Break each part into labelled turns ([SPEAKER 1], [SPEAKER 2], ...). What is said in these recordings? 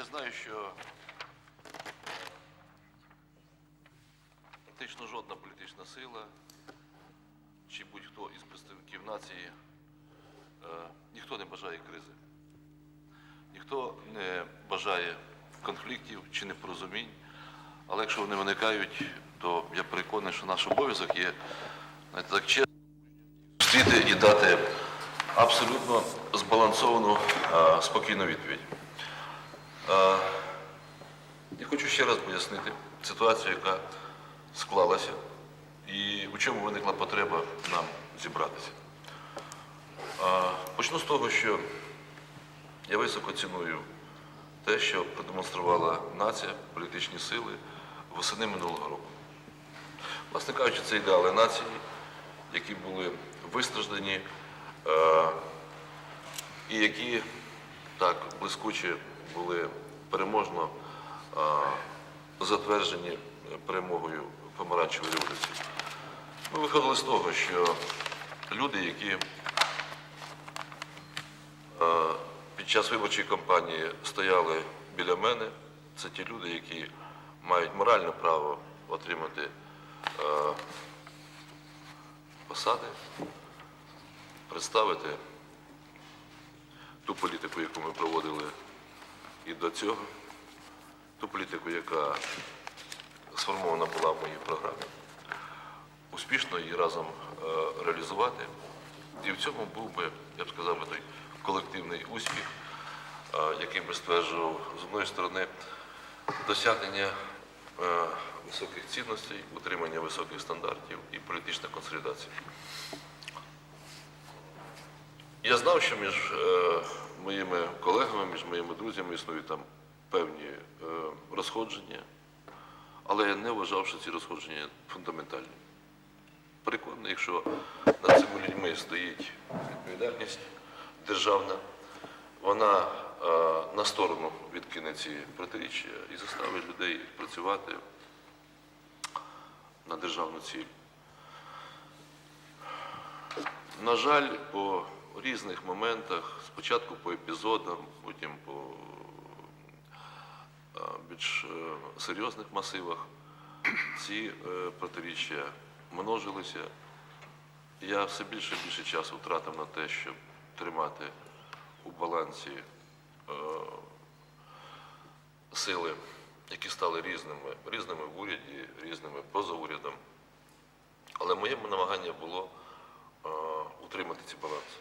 [SPEAKER 1] Я знаю, що практично жодна політична сила чи будь-хто із представників нації е, ніхто не бажає кризи. Ніхто не бажає конфліктів чи непорозумінь, але якщо вони виникають, то я переконаний, що наш обов'язок є знаєте, так чесно зустріти і дати абсолютно збалансовану, е, спокійну відповідь. Я хочу ще раз пояснити ситуацію, яка склалася, і у чому виникла потреба нам зібратися. Почну з того, що я високо ціную те, що продемонструвала нація, політичні сили восени минулого року. Власне кажучи, це ідеали нації, які були вистраждані і які так блискуче були переможно затверджені перемогою помаранчевої революції. Ми виходили з того, що люди, які під час виборчої кампанії стояли біля мене, це ті люди, які мають моральне право отримати посади, представити ту політику, яку ми проводили і до цього, ту політику, яка сформована була в моїй програмі, успішно її разом е, реалізувати. І в цьому був би, я б сказав, би, той колективний успіх, е, який би стверджував з одної сторони досягнення е, високих цінностей, утримання високих стандартів і політична консолідація. Я знав, що між моїми колегами, між моїми друзями існують там певні е, розходження, але я не вважав, що ці розходження фундаментальні. Переконаний, що над цими людьми стоїть відповідальність державна, вона е, на сторону відкине ці протиріччя і заставить людей працювати на державну ціль. На жаль, по різних моментах, спочатку по епізодам, потім по більш е, серйозних масивах, ці е, протиріччя множилися. Я все більше і більше часу втратив на те, щоб тримати у балансі е, сили, які стали різними, різними в уряді, різними поза урядом. Але моє намагання було утримати ці баланси.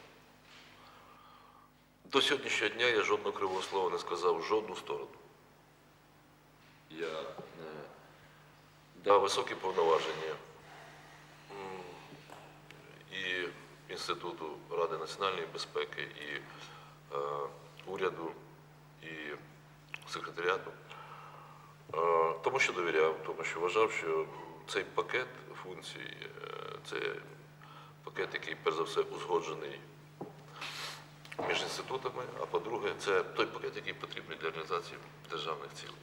[SPEAKER 1] До сьогоднішнього дня я жодного кривого слова не сказав в жодну сторону. Я е, дав високі повноваження і Інституту Ради національної безпеки, і е, уряду, і секретаріату, е, тому що довіряв, тому що вважав, що цей пакет функцій, е, це пакет, який перш за все узгоджений між інститутами, а по-друге, це той пакет, який потрібний для реалізації державних цілей.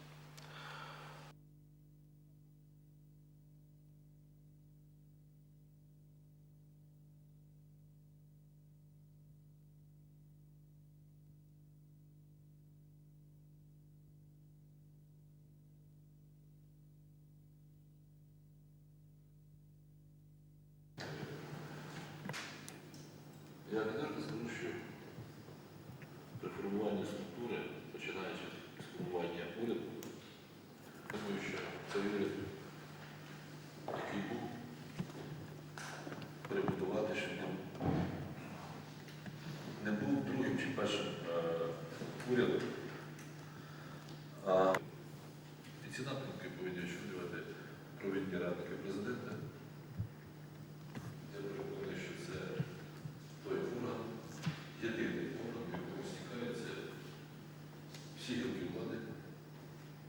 [SPEAKER 1] Я відверто скажу, що при формуванні структури, починаючи з формування уряду, думаю, що цей уряд, який був, перебудувати, щоб не був другим чи першим е, урядом.